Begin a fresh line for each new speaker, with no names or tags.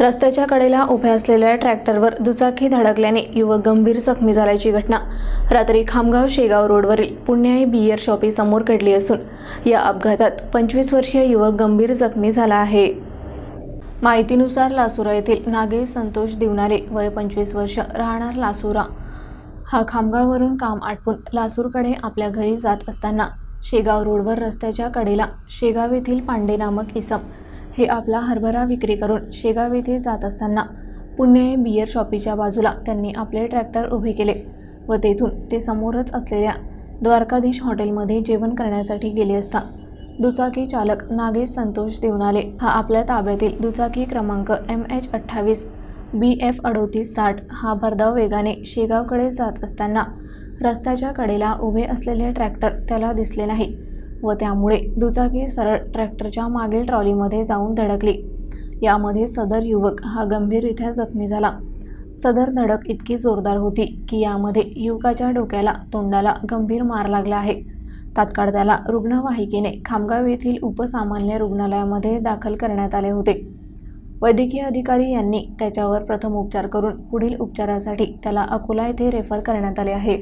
रस्त्याच्या कडेला उभ्या असलेल्या ट्रॅक्टरवर दुचाकी धडकल्याने युवक गंभीर जखमी झाल्याची घटना. रात्री खामगाव शेगाव रोडवरील पुण्याई बियर शॉपी समोर घडली असून या अपघातात पंचवीस वर्षीय युवक गंभीर जखमी झाला आहे. माहितीनुसार लासुरा येथील नागेश संतोष दिवनारे वय पंचवीस वर्ष राहणार लासुरा. हा खामगाववरून काम आटपून लासूरकडे आपल्या घरी जात असताना शेगाव रोडवर रस्त्याच्या कडेला शेगाव येथील पांडे नामक इसम हे आपला हरभरा विक्री करून शेगाव येथे जात असताना पुणे बियर शॉपीच्या बाजूला त्यांनी आपले ट्रॅक्टर उभे केले व तेथून ते समोरच असलेल्या द्वारकाधीश हॉटेलमध्ये जेवण करण्यासाठी गेले असता दुचाकी चालक नागेश संतोष देवनाले हा आपल्या ताब्यातील दुचाकी क्रमांक एम एच अठ्ठावीस बी एफ अडोतीस साठ हा भरधाव वेगाने शेगावकडे जात असताना रस्त्याच्या कडेला उभे असलेले ट्रॅक्टर त्याला दिसले नाही. व त्यामुळे दुचाकी सरळ ट्रॅक्टरच्या मागील ट्रॉलीमध्ये जाऊन धडकली. यामध्ये सदर युवक हा गंभीररित्या जखमी झाला. सदर धडक इतकी जोरदार होती की यामध्ये युवकाच्या डोक्याला तोंडाला गंभीर मार लागला आहे. तात्काळ त्याला रुग्णवाहिकेने खामगाव येथील उपसामान्य रुग्णालयामध्ये दाखल करण्यात आले होते. वैद्यकीय अधिकारी यांनी त्याच्यावर प्रथम उपचार करून पुढील उपचारासाठी त्याला अकोला येथे रेफर करण्यात आले आहे.